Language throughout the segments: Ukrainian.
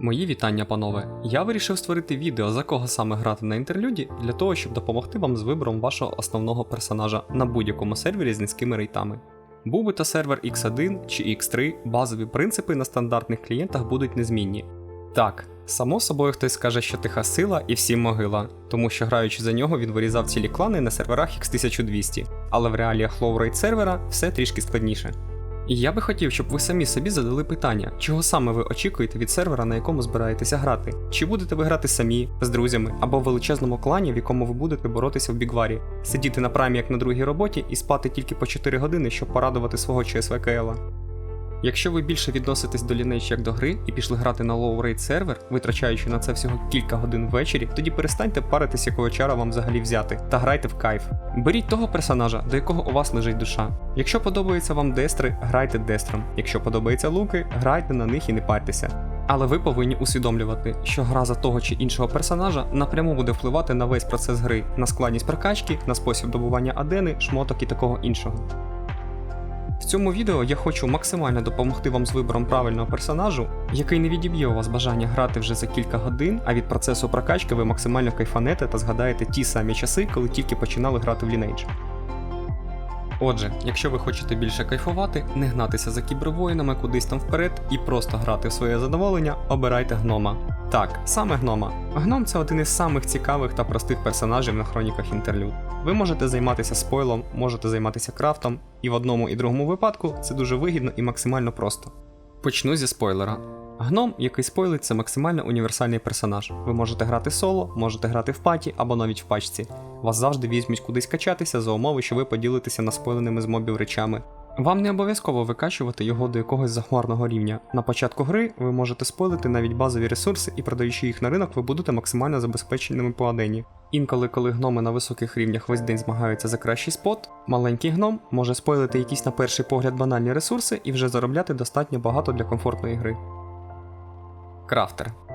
Мої вітання, панове. Я вирішив створити відео, за кого саме грати на інтерлюді, для того, щоб допомогти вам з вибором вашого основного персонажа на будь-якому сервері з низькими рейтами. Був би то сервер X1 чи X3, базові принципи на стандартних клієнтах будуть незмінні. Так, само собою хтось скаже, що тиха сила і всім могила, тому що граючи за нього, він вирізав цілі клани на серверах X1200, але в реаліях лоурейт сервера все трішки складніше. І я би хотів, щоб ви самі собі задали питання, чого саме ви очікуєте від сервера, на якому збираєтеся грати. Чи будете ви грати самі, з друзями, або в величезному клані, в якому ви будете боротися в бігварі, сидіти на праймі як на другій роботі і спати тільки по 4 години, щоб порадувати свого ЧСВКЛа. Якщо ви більше відноситесь до Lineage як до гри і пішли грати на low-rate сервер, витрачаючи на це всього кілька годин ввечері, тоді перестаньте паритись, якого чара вам взагалі взяти, та грайте в кайф. Беріть того персонажа, до якого у вас лежить душа. Якщо подобаються вам дестри, грайте дестром. Якщо подобаються луки, грайте на них і не парьтеся. Але ви повинні усвідомлювати, що гра за того чи іншого персонажа напряму буде впливати на весь процес гри, на складність прокачки, на спосіб добування адени, шмоток і такого іншого. В цьому відео я хочу максимально допомогти вам з вибором правильного персонажу, який не відіб'є у вас бажання грати вже за кілька годин, а від процесу прокачки ви максимально кайфанете та згадаєте ті самі часи, коли тільки починали грати в Lineage. Отже, якщо ви хочете більше кайфувати, не гнатися за кібервоїнами кудись там вперед і просто грати в своє задоволення, обирайте гнома. Так, саме гнома. Гном це один із самих цікавих та простих персонажів на хроніках інтерлюд. Ви можете займатися спойлом, можете займатися крафтом, і в одному і другому випадку це дуже вигідно і максимально просто. Почну зі спойлера. Гном, який спойлить, це максимально універсальний персонаж. Ви можете грати соло, можете грати в паті або навіть в пачці. Вас завжди візьмуть кудись качатися за умови, що ви поділитеся наспойленими з мобів речами. Вам не обов'язково викачувати його до якогось захмарного рівня. На початку гри ви можете спойлити навіть базові ресурси і продаючи їх на ринок, ви будете максимально забезпеченими по адені. Інколи, коли гноми на високих рівнях весь день змагаються за кращий спот, маленький гном може спойлити якісь на перший погляд банальні ресурси і вже заробляти достатньо багато для комфортної гри. Крафтер.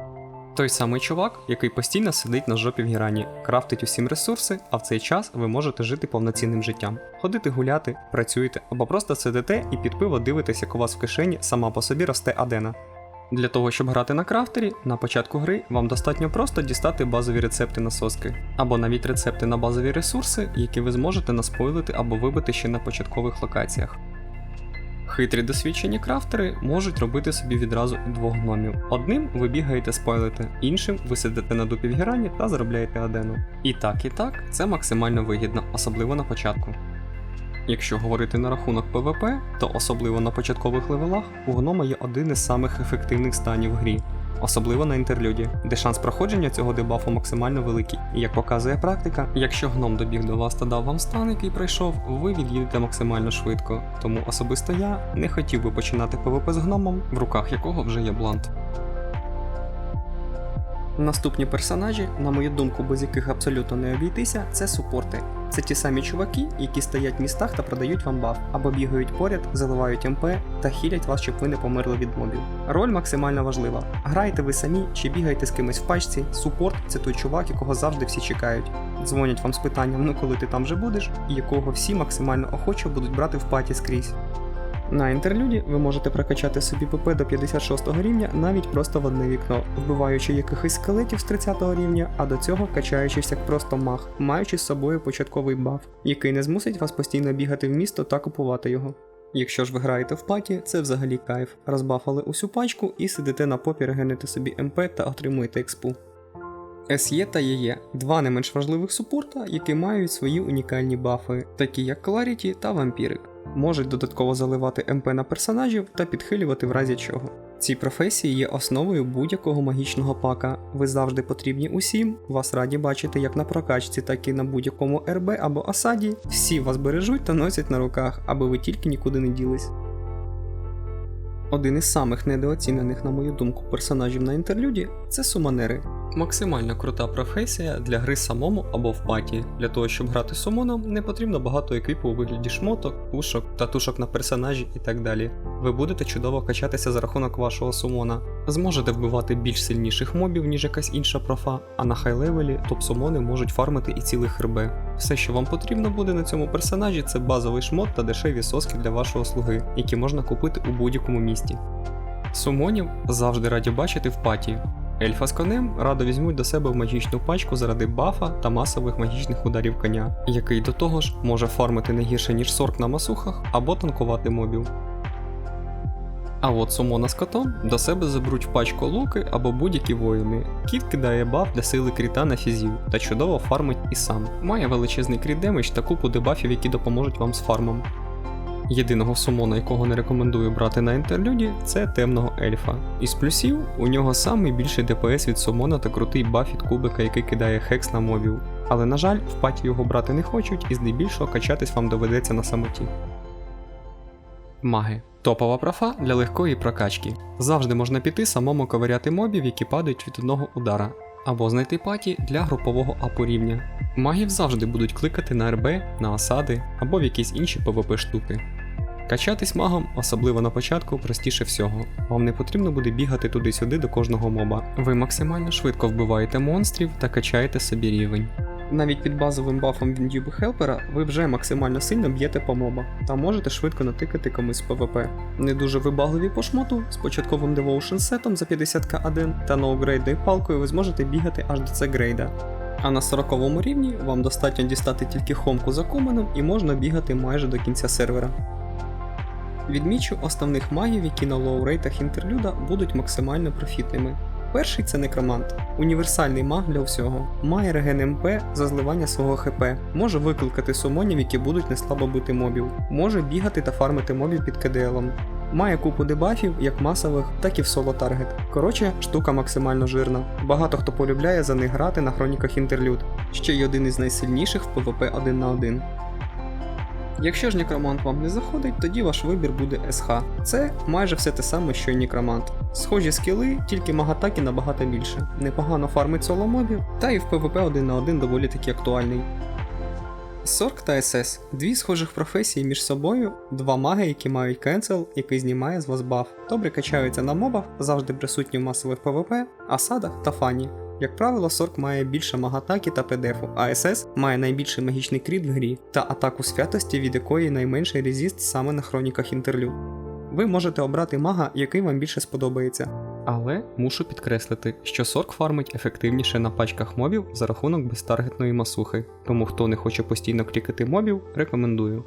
Той самий чувак, який постійно сидить на жопі в Гірані, крафтить усім ресурси, а в цей час ви можете жити повноцінним життям, ходити гуляти, працюєте або просто сидите і під пиво дивитесь, як у вас в кишені сама по собі росте адена. Для того, щоб грати на крафтері, на початку гри вам достатньо просто дістати базові рецепти на соски, або навіть рецепти на базові ресурси, які ви зможете наспойлити або вибити ще на початкових локаціях. Хитрі досвідчені крафтери можуть робити собі відразу двох гномів. Одним ви бігаєте спойлити, іншим ви сидите на дупі в гірані та заробляєте адену. І так, і так, це максимально вигідно, особливо на початку. Якщо говорити на рахунок ПВП, то особливо на початкових левелах у гнома є один із самих ефективних станів в грі, особливо на інтерлюді, де шанс проходження цього дебафу максимально великий. Як показує практика, якщо гном добіг до вас та дав вам стан, який пройшов, ви від'їдете максимально швидко. Тому особисто я не хотів би починати ПВП з гномом, в руках якого вже є блант. Наступні персонажі, на мою думку, без яких абсолютно не обійтися, це супорти. Це ті самі чуваки, які стоять в містах та продають вам баф, або бігають поряд, заливають МП та хілять вас, щоб ви не померли від мобів. Роль максимально важлива. Граєте ви самі чи бігаєте з кимось в пачці, супорт це той чувак, якого завжди всі чекають. Дзвонять вам з питанням, ну коли ти там вже будеш, і якого всі максимально охоче будуть брати в паті скрізь. На інтерлюді ви можете прокачати собі ПП до 56 рівня навіть просто в одне вікно, вбиваючи якихось скелетів з 30 рівня, а до цього качаючись як просто маг, маючи з собою початковий баф, який не змусить вас постійно бігати в місто та купувати його. Якщо ж ви граєте в паті, це взагалі кайф. Розбафали усю пачку і сидите на попі регенете собі МП та отримуєте експу. SE та ЄЄ два не менш важливих супорта, які мають свої унікальні бафи, такі як Clarity та Вампірик. Можуть додатково заливати МП на персонажів та підхилювати в разі чого. Ці професії є основою будь-якого магічного пака. Ви завжди потрібні усім, вас раді бачити як на прокачці, так і на будь-якому РБ або осаді. Всі вас бережуть та носять на руках, аби ви тільки нікуди не ділись. Один із самих недооцінених, на мою думку, персонажів на інтерлюді це суманери. Максимально крута професія для гри самому або в паті. Для того, щоб грати сумоном, не потрібно багато еквіпу у вигляді шмоток, пушок, татушок на персонажі і так далі. Ви будете чудово качатися за рахунок вашого сумона. Зможете вбивати більш сильніших мобів, ніж якась інша профа, а на хай-левелі топ-сумони можуть фармити і цілих хрбе. Все, що вам потрібно буде на цьому персонажі, це базовий шмот та дешеві соски для вашого слуги, які можна купити у будь-якому місті. Сумонів завжди раді бачити в паті. Ельфа з конем радо візьмуть до себе в магічну пачку заради бафа та масових магічних ударів коня, який до того ж може фармити не гірше, ніж сорк на масухах або танкувати мобів. А от сумона з котом до себе заберуть пачку луки або будь-які воїни. Кіт кидає баф для сили кріта на фізів та чудово фармить і сам. Має величезний кріт демедж та купу дебафів, які допоможуть вам з фармом. Єдиного сумона, якого не рекомендую брати на інтерлюді, це темного ельфа. Із плюсів у нього самий більший ДПС від сумона та крутий баф від кубика, який кидає хекс на мобів. Але на жаль, в паті його брати не хочуть і здебільшого качатись вам доведеться на самоті. Маги. Топова профа для легкої прокачки. Завжди можна піти самому ковиряти мобів, які падають від одного удара, або знайти паті для групового апу рівня. Магів завжди будуть кликати на РБ, на осади або в якісь інші ПВП штуки. Качатись магом, особливо на початку, простіше всього. Вам не потрібно буде бігати туди-сюди до кожного моба. Ви максимально швидко вбиваєте монстрів та качаєте собі рівень. Навіть під базовим бафом Віндюби Хелпера ви вже максимально сильно б'єте по моба та можете швидко натикати комусь ПВП. Не дуже вибагливі по шмоту, з початковим Devotion сетом за 50к1 та ноугрейдою палкою ви зможете бігати аж до це грейда. А на 40 рівні вам достатньо дістати тільки хомку за куменом і можна бігати майже до кінця сервера. Відмічу основних магів, які на лоу-рейтах інтерлюда будуть максимально профітними. Перший це некромант, універсальний маг для всього. Має реген МП за зливання свого ХП, може викликати сумонів, які будуть неслабо бити мобів, може бігати та фармити мобів під КДЛом. Має купу дебафів, як масових, так і в соло таргет. Коротше, штука максимально жирна. Багато хто полюбляє за них грати на хроніках інтерлюд, ще й один із найсильніших в ПВП 1 на 1. Якщо ж некромант вам не заходить, тоді ваш вибір буде СХ. Це майже все те саме, що й некромант. Схожі скіли, тільки магатаки набагато більше. Непогано фармить соло мобів, та і в ПВП 1 на 1 доволі таки актуальний. Сорк та СС дві схожих професії між собою, два маги, які мають кенсел, який знімає з вас баф. Добре качаються на мобах, завжди присутні в масових ПВП, асадах та фані. Як правило, Сорк має більше магатаки та ПДФу, а СС має найбільший магічний кріт в грі та атаку святості, від якої найменший резіст саме на хроніках інтерлюд. Ви можете обрати мага, який вам більше сподобається. Але мушу підкреслити, що Сорк фармить ефективніше на пачках мобів за рахунок безтаргетної масухи, тому хто не хоче постійно клікати мобів, рекомендую.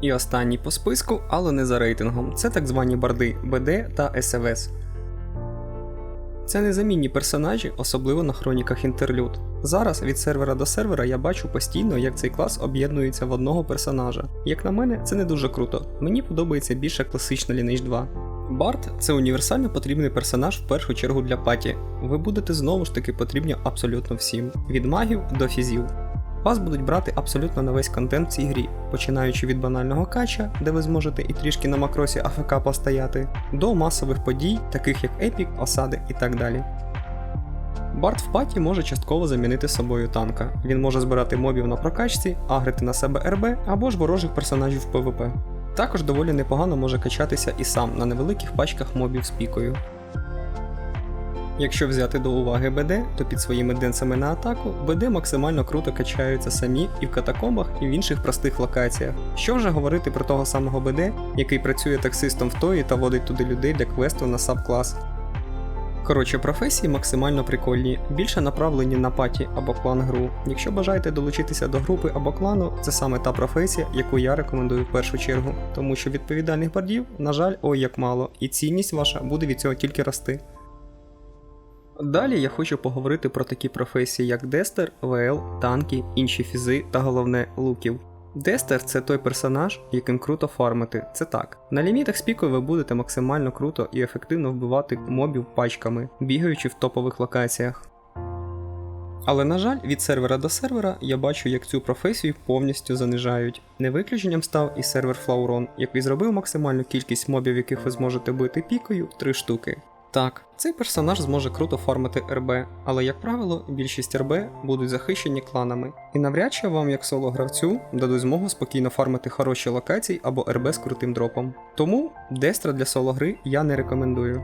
І останній по списку, але не за рейтингом, це так звані барди БД та СВС. Це незамінні персонажі, особливо на хроніках інтерлюд. Зараз від сервера до сервера я бачу постійно, як цей клас об'єднується в одного персонажа. Як на мене, це не дуже круто. Мені подобається більше класична Lineage 2. Барт це універсально потрібний персонаж в першу чергу для паті. Ви будете знову ж таки потрібні абсолютно всім, від магів до фізів. Вас будуть брати абсолютно на весь контент в цій грі, починаючи від банального кача, де ви зможете і трішки на макросі АФК постояти, до масових подій, таких як епік, осади і так далі. Барт в паті може частково замінити собою танка. Він може збирати мобів на прокачці, агрити на себе РБ або ж ворожих персонажів ПВП. Також доволі непогано може качатися і сам на невеликих пачках мобів з пікою. Якщо взяти до уваги БД, то під своїми денсами на атаку БД максимально круто качаються самі і в катакомбах, і в інших простих локаціях. Що вже говорити про того самого БД, який працює таксистом в тої та водить туди людей для квесту на саб-клас. Коротше, професії максимально прикольні, більше направлені на паті або клан гру. Якщо бажаєте долучитися до групи або клану, це саме та професія, яку я рекомендую в першу чергу, тому що відповідальних бардів, на жаль, ой як мало, і цінність ваша буде від цього тільки рости. Далі я хочу поговорити про такі професії, як Дестер, ВЛ, танки, інші фізи та головне луків. Дестер це той персонаж, яким круто фармити. Це так. На лімітах з пікою ви будете максимально круто і ефективно вбивати мобів пачками, бігаючи в топових локаціях. Але на жаль, від сервера до сервера я бачу, як цю професію повністю занижають. Не виключенням став і сервер Flauron, який зробив максимальну кількість мобів, яких ви зможете бити пікою 3 штуки. Так, цей персонаж зможе круто фармити РБ, але, як правило, більшість РБ будуть захищені кланами, і навряд чи вам, як соло-гравцю, дадуть змогу спокійно фармити хороші локації або РБ з крутим дропом. Тому Дестра для соло-гри я не рекомендую.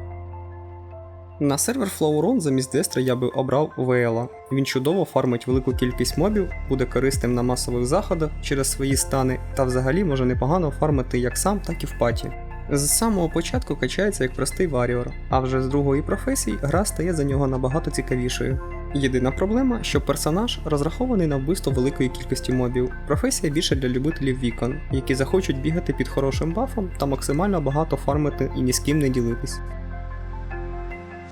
На сервер Flowrun замість Дестра я би обрав Вейла. Він чудово фармить велику кількість мобів, буде корисним на масових заходах через свої стани та взагалі може непогано фармити як сам, так і в паті. З самого початку качається як простий варіор, а вже з другої професії гра стає за нього набагато цікавішою. Єдина проблема, що персонаж розрахований на вбивство великої кількості мобів. Професія більше для любителів вікон, які захочуть бігати під хорошим бафом та максимально багато фармити і ні з ким не ділитись.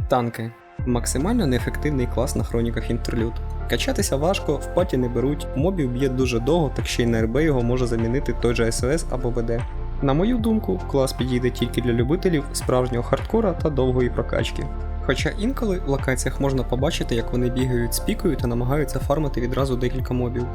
Танки максимально неефективний клас на хроніках інтерлюд. Качатися важко, в паті не беруть, мобів б'є дуже довго, так ще й на РБ його може замінити той же СОС або БД. На мою думку, клас підійде тільки для любителів справжнього хардкора та довгої прокачки. Хоча інколи в локаціях можна побачити, як вони бігають з пікою та намагаються фармити відразу декілька мобів.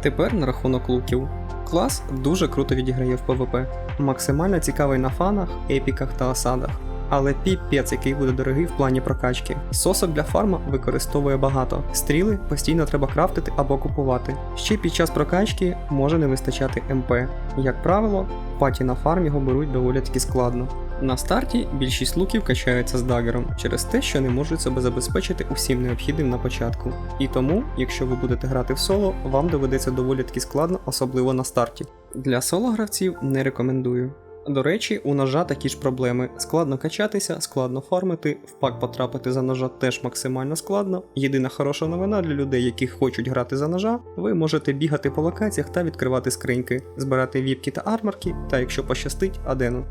Тепер на рахунок луків. Клас дуже круто відіграє в ПВП, максимально цікавий на фанах, епіках та осадах. Але піпець, який буде дорогий в плані прокачки. Сосок для фарма використовує багато. Стріли постійно треба крафтити або купувати. Ще під час прокачки може не вистачати МП. Як правило, паті на фарм його беруть доволі таки складно. На старті більшість луків качаються з дагером через те, що не можуть себе забезпечити усім необхідним на початку. І тому, якщо ви будете грати в соло, вам доведеться доволі таки складно, особливо на старті. Для соло гравців не рекомендую. До речі, у ножа такі ж проблеми. Складно качатися, складно фармити, в пак потрапити за ножа теж максимально складно. Єдина хороша новина для людей, які хочуть грати за ножа, ви можете бігати по локаціях та відкривати скриньки, збирати віпки та арморки, та якщо пощастить, адену.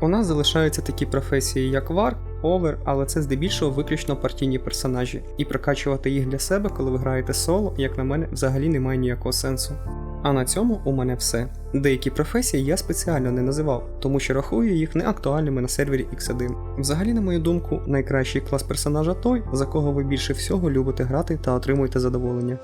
У нас залишаються такі професії, як вар, овер, але це здебільшого виключно партійні персонажі, і прокачувати їх для себе, коли ви граєте соло, як на мене, взагалі немає ніякого сенсу. А на цьому у мене все. Деякі професії я спеціально не називав, тому що рахую їх неактуальними на сервері X1. Взагалі, на мою думку, найкращий клас персонажа той, за кого ви більше всього любите грати та отримуєте задоволення.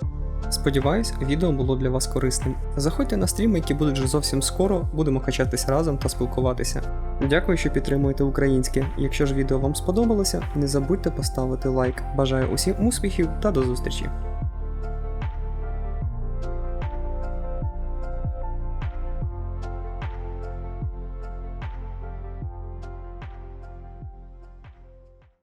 Сподіваюсь, відео було для вас корисним. Заходьте на стріми, які будуть вже зовсім скоро, будемо качатися разом та спілкуватися. Дякую, що підтримуєте українське. Якщо ж відео вам сподобалося, не забудьте поставити лайк. Бажаю усім успіхів та до зустрічі!